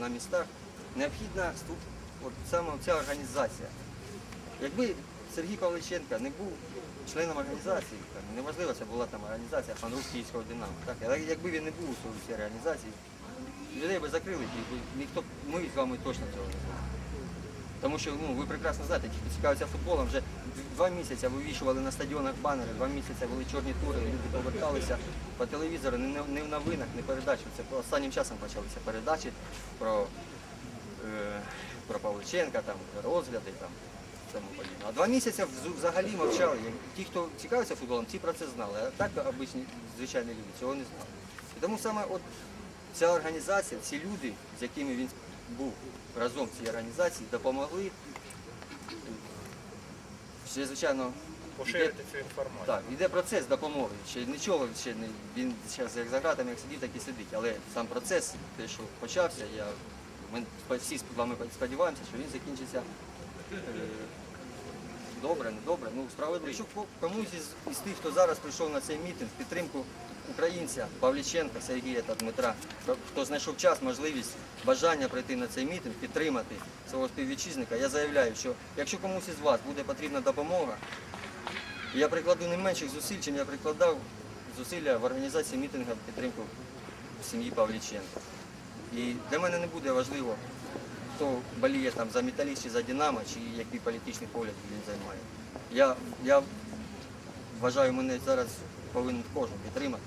на містах, необхідна от саме ця організація. Якби Сергій Павличенко не був членом організації, неважливо, це була там організація фан-рух Київського Динамо. Так, але якби він не був у цій організації, людей би закрили, і ніхто, ми з вами точно цього не знали. Тому що ну, ви прекрасно знаєте, ті, хто цікавиться футболом, вже два місяці вивішували на стадіонах банери, два місяці були чорні тури, люди поверталися по телевізору, не, не в новинах, не передачі. Це останнім часом почалися передачі про, е, про Павличенка, там, розгляди там. А два місяці взагалі мовчали. Ті, хто цікавиться футболом, ті про це знали. А так обичні звичайні люди цього не знали. І тому саме от ця організація, ці люди, з якими він був разом в цій організації, допомогли. Ще, звичайно, Поширити цю інформацію. так, йде процес допомоги. Ще нічого, ще не він зараз як за гратами, як сидів, так і сидить. Але сам процес, те, що почався, я, ми всі з вами сподіваємося, що він закінчиться е, добре, не добре, ну справедливо. Комусь із, із тих, хто зараз прийшов на цей мітинг, підтримку українця Павліченка, Сергія та Дмитра, хто- знайшов час, можливість, бажання прийти на цей мітинг, підтримати свого співвітчизника, я заявляю, що якщо комусь із вас буде потрібна допомога, я прикладу не менших зусиль, чим я прикладав зусилля в організації мітингу підтримку сім'ї Павліченка. І для мене не буде важливо, хто боліє там за металіст чи за Динамо, чи який політичний погляд він займає. Я, я вважаю, мене зараз повинен кожен підтримати.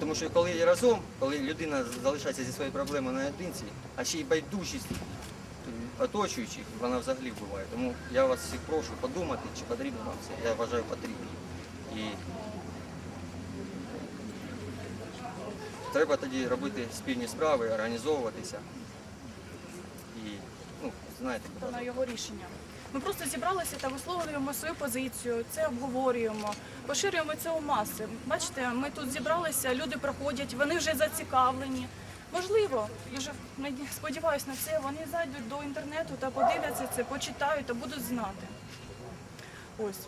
Тому що коли є разом, коли людина залишається зі своєю проблемою наодинці, а ще й байдужість оточуючих, вона взагалі вбиває. Тому я вас всіх прошу подумати, чи потрібно вам це. Я вважаю потрібно. І треба тоді робити спільні справи, організовуватися. І, ну, знаєте, куди. на його рішення. Ми просто зібралися та висловлюємо свою позицію, це обговорюємо, поширюємо це у маси. Бачите, ми тут зібралися, люди проходять, вони вже зацікавлені. Можливо, дуже сподіваюся на це, вони зайдуть до інтернету та подивляться це, почитають та будуть знати. Ось.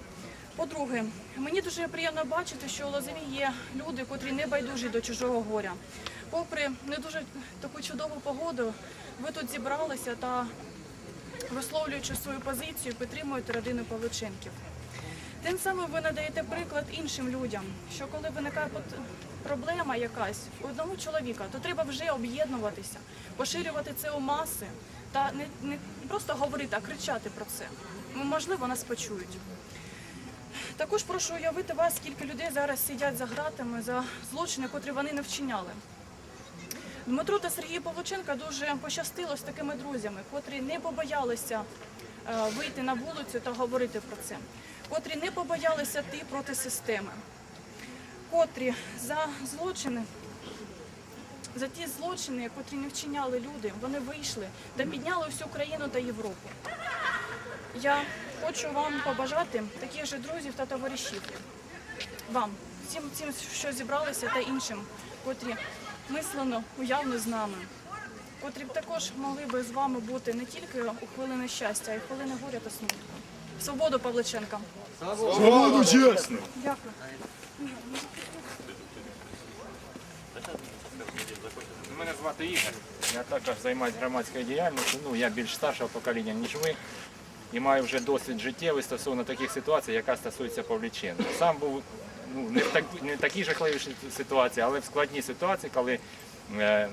По-друге, мені дуже приємно бачити, що у Лозові є люди, котрі не байдужі до чужого горя. Попри не дуже таку чудову погоду, ви тут зібралися та висловлюючи свою позицію, підтримуєте родину Павличенків. Тим самим ви надаєте приклад іншим людям, що коли виникає проблема якась у одного чоловіка, то треба вже об'єднуватися, поширювати це у маси та не, не просто говорити, а кричати про це. Ну, можливо, нас почують. Також прошу уявити вас, скільки людей зараз сидять за гратами за злочини, котрі вони не вчиняли. Дмитру та Сергію Павлученка дуже пощастило з такими друзями, котрі не побоялися е, вийти на вулицю та говорити про це, котрі не побоялися йти проти системи, котрі за злочини, за ті злочини, котрі не вчиняли люди, вони вийшли та підняли всю країну та Європу. Я хочу вам побажати таких же друзів та товаришів. Вам, всім цим, що зібралися, та іншим, котрі мислено, уявно з нами, котрі б також могли би з вами бути не тільки у хвилини щастя, а й хвилини горя та смутку. Свободу Павличенка. Свободу чесно! Дякую. Мене звати Ігор. Я також займаюся громадською діяльністю. Ну, я більш старшого покоління, ніж ви. І маю вже досвід життєвий стосовно таких ситуацій, яка стосується Павліченка. Сам був ну, не в так, не такій жахливій ситуації, але в складній ситуації, коли е,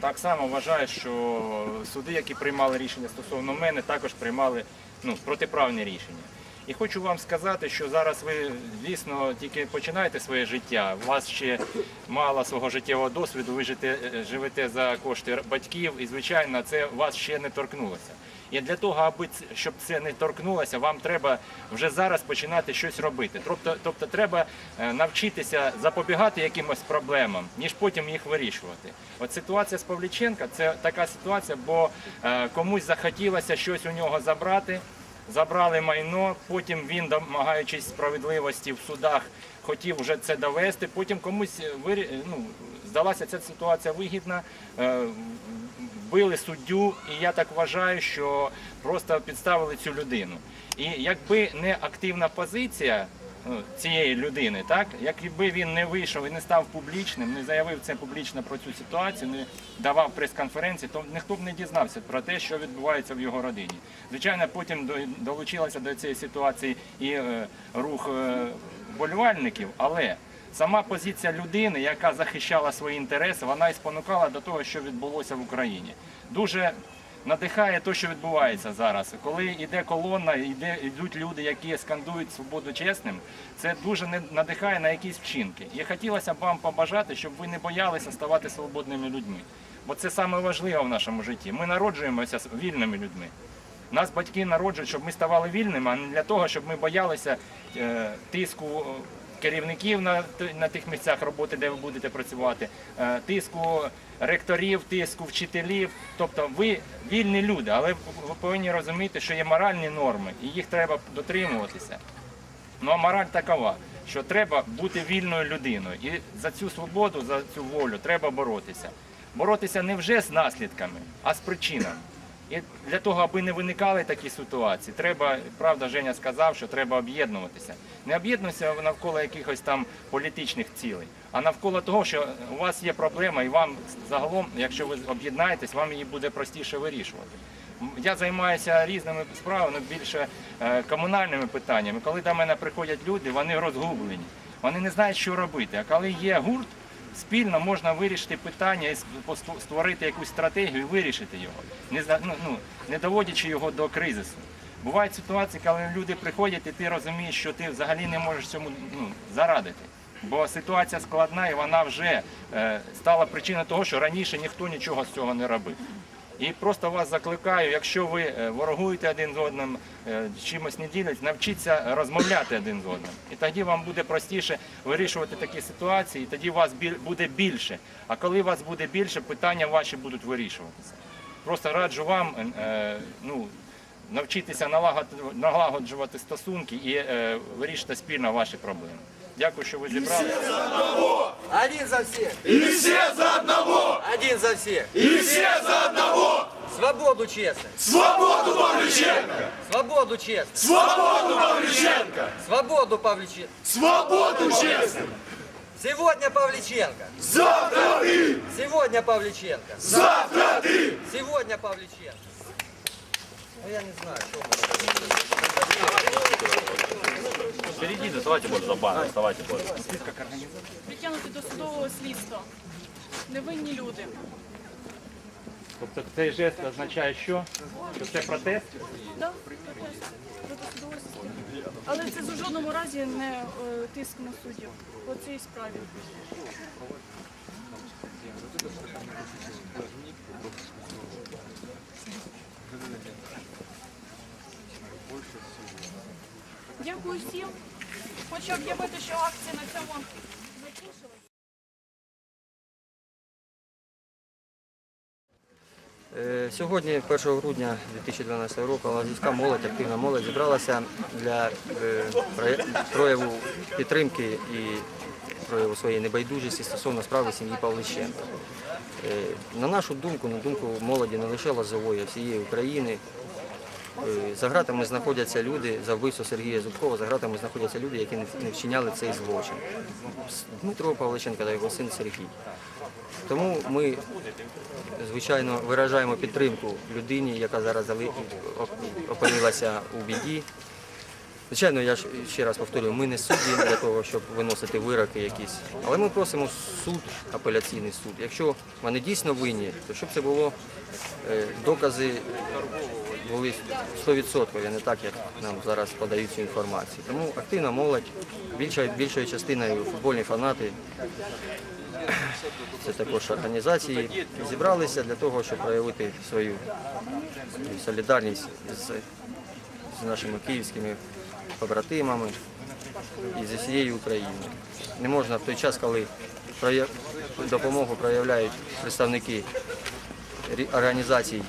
так само вважаю, що суди, які приймали рішення стосовно мене, також приймали ну, протиправні рішення. І хочу вам сказати, що зараз ви, звісно, тільки починаєте своє життя. У вас ще мало свого життєвого досвіду, ви живете за кошти батьків, і, звичайно, це вас ще не торкнулося. І для того, аби щоб це не торкнулося, вам треба вже зараз починати щось робити. Тобто, тобто треба е, навчитися запобігати якимось проблемам, ніж потім їх вирішувати. От ситуація з Павліченка це така ситуація, бо е, комусь захотілося щось у нього забрати. Забрали майно, потім він, домагаючись справедливості в судах, хотів вже це довести. Потім комусь е, ну, здалася ця ситуація вигідна. Били Вбили суддю, і я так вважаю, що просто підставили цю людину. І якби не активна позиція цієї людини, так якби він не вийшов і не став публічним, не заявив це публічно про цю ситуацію, не давав прес-конференції, то ніхто б не дізнався про те, що відбувається в його родині. Звичайно, потім долучилася до цієї ситуації і е, рух е, вболівальників, але сама позиція людини, яка захищала свої інтереси, вона і спонукала до того, що відбулося в Україні. Дуже надихає те, що відбувається зараз. Коли йде колона, йде, йдуть люди, які скандують свободу чесним, це дуже надихає на якісь вчинки. І хотілося б вам побажати, щоб ви не боялися ставати свободними людьми. Бо це саме важливе в нашому житті. Ми народжуємося вільними людьми. Нас батьки народжують, щоб ми ставали вільними, а не для того, щоб ми боялися е, тиску керівників на, на тих місцях роботи, де ви будете працювати, е, тиску ректорів, тиску вчителів. Тобто ви вільні люди, але ви повинні розуміти, що є моральні норми, і їх треба дотримуватися. Ну а мораль такова, що треба бути вільною людиною. І за цю свободу, за цю волю треба боротися. Боротися не вже з наслідками, а з причинами. І для того, аби не виникали такі ситуації, треба, правда, Женя сказав, що треба об'єднуватися. Не об'єднуватися навколо якихось там політичних цілей, а навколо того, що у вас є проблема, і вам загалом, якщо ви об'єднаєтесь, вам її буде простіше вирішувати. Я займаюся різними справами, більше е, комунальними питаннями. Коли до мене приходять люди, вони розгублені, вони не знають, що робити. А коли є гурт, спільно можна вирішити питання і створити якусь стратегію і вирішити його, не, ну, ну, не доводячи його до кризису. Бувають ситуації, коли люди приходять, і ти розумієш, що ти взагалі не можеш цьому ну, зарадити. Бо ситуація складна і вона вже е, стала причиною того, що раніше ніхто нічого з цього не робив. І просто вас закликаю, якщо ви е, ворогуєте один з одним, е, чимось не ділять, навчіться розмовляти один з одним. І тоді вам буде простіше вирішувати такі ситуації, і тоді вас буде більше. А коли вас буде більше, питання ваші будуть вирішуватися. Просто раджу вам е, ну, навчитися налагоджувати стосунки і вирішити спільно ваші проблеми. Дякую, що ви зібралися. Один за всіх! И все за одного! Один за всіх! И все за одного! Свободу чесних! Свободу Павлюченко! Свободу чесних! Свободу Павлюченко! Свободу Павліченко! Свободу честным! Сегодня Павліченко! Завтра ты! Сегодня Павліченко! Завтра ты! Сегодня Павліченко! Ну я не знаю, що Впереди доставайте больше за бар, доставайте больше. Притягнути до судового слідства. Невинні люди. Тобто цей жест означає, що? Що це протест? Да, протест проти судової системи. Але це в жодному разі не е, тиск на суддів по цій справі. Дякую всім. Хочу об'явити, що акція на цьому закінчилась. Е, Сьогодні, 1 грудня 2012 року, Лазівська молодь, активна молодь зібралася для е, прояву підтримки і прояву своєї небайдужості стосовно справи сім'ї Павлищенка. Е, На нашу думку, на думку молоді не лише Лозової, а всієї України, е, за гратами знаходяться люди, за вбивство Сергія Зубкова, за гратами знаходяться люди, які не вчиняли цей злочин. Дмитро Павличенко та його син Сергій. Тому ми звичайно, виражаємо підтримку людині, яка зараз опинилася у біді. Звичайно, я ще раз повторюю, ми не судді для того, щоб виносити вироки якісь. Але ми просимо суд, апеляційний суд. Якщо вони дійсно винні, то щоб це було е, докази були 100%, а не так, як нам зараз подають цю інформацію. Тому активна молодь, більшою, більшою частиною футбольні фанати це також організації, зібралися для того, щоб проявити свою солідарність з, з нашими київськими побратимами і з усією Україною. Не можна в той час, коли допомогу проявляють представники організацій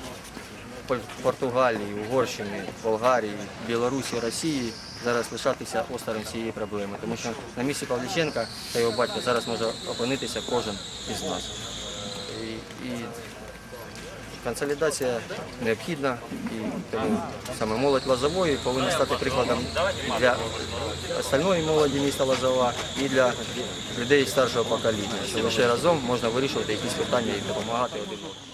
Португалії, Угорщини, Болгарії, Білорусі, Росії зараз лишатися осторонь цієї проблеми, тому що на місці Павліченка та його батька зараз може опинитися кожен із нас. Консолідація необхідна і тому саме молодь Лозової повинна стати прикладом для остальної молоді міста Лозова і для людей старшого покоління, що лише разом можна вирішувати якісь питання і допомагати один одному.